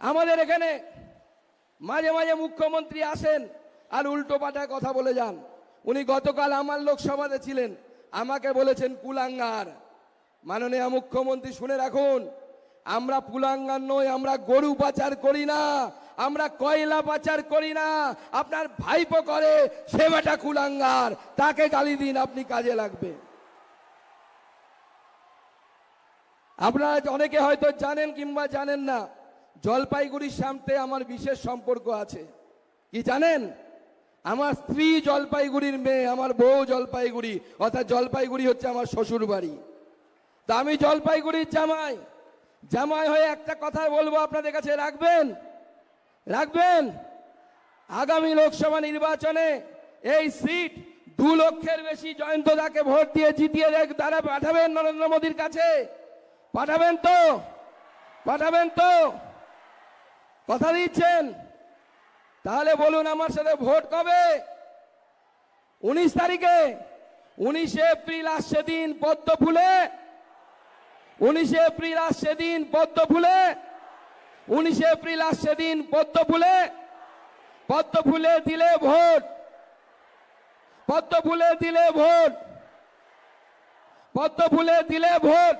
আমাদের এখানে মাঝে মাঝে মুখ্যমন্ত্রী আসেন আর উল্টো পাল্টা কথা বলে যান। উনি গতকাল আমার লোকসভাতে ছিলেন। আমাকে বলেছেন কুলাঙ্গার। মাননীয় মুখ্যমন্ত্রী শুনে রাখুন, আমরা পুলাঙ্গার নই, আমরা গরু পাচার করি না, আমরা কয়লা পাচার করি না। আপনার ভাইপো করে, সে বেটা কুলাঙ্গার, তাকে গালি দিন, আপনি কাজে লাগবে। আপনারা অনেকে হয়তো জানেন কিংবা জানেন না জলপাইগুড়ির সাথে আমার বিশেষ সম্পর্ক আছে। কি জানেন? আমার স্ত্রী জলপাইগুড়ির মেয়ে, আমার বউ জলপাইগুড়ি, অর্থাৎ জলপাইগুড়ি হচ্ছে আমার শ্বশুর বাড়ি তা আমি জলপাইগুড়ির জামাই। জামাই হয়ে একটা কথা বলব আপনাদের কাছে, রাখবেন? রাখবেন? আগামী লোকসভা নির্বাচনে এই সিট দু লক্ষের বেশি জয়ন্তদাকে ভোট দিয়ে জিতিয়ে তারা পাঠাবেন নরেন্দ্র মোদীর কাছে। পাঠাবেন তো? পাঠাবেন তো? কথা দিচ্ছেন? তাহলে বলুন আমার সাথে ভোট কবে? উনিশ তারিখে। উনিশে এপ্রিল আসছে দিন পদ্ম ফুলে। উনিশে এপ্রিল আসছে দিন পদ্ম ফুলে। উনিশে এপ্রিল আসছে দিন পদ্ম ফুলে। পদ্ম ফুলে দিলে ভোট। পদ্ম ফুলে দিলে ভোট। পদ্ম ফুলে দিলে ভোট।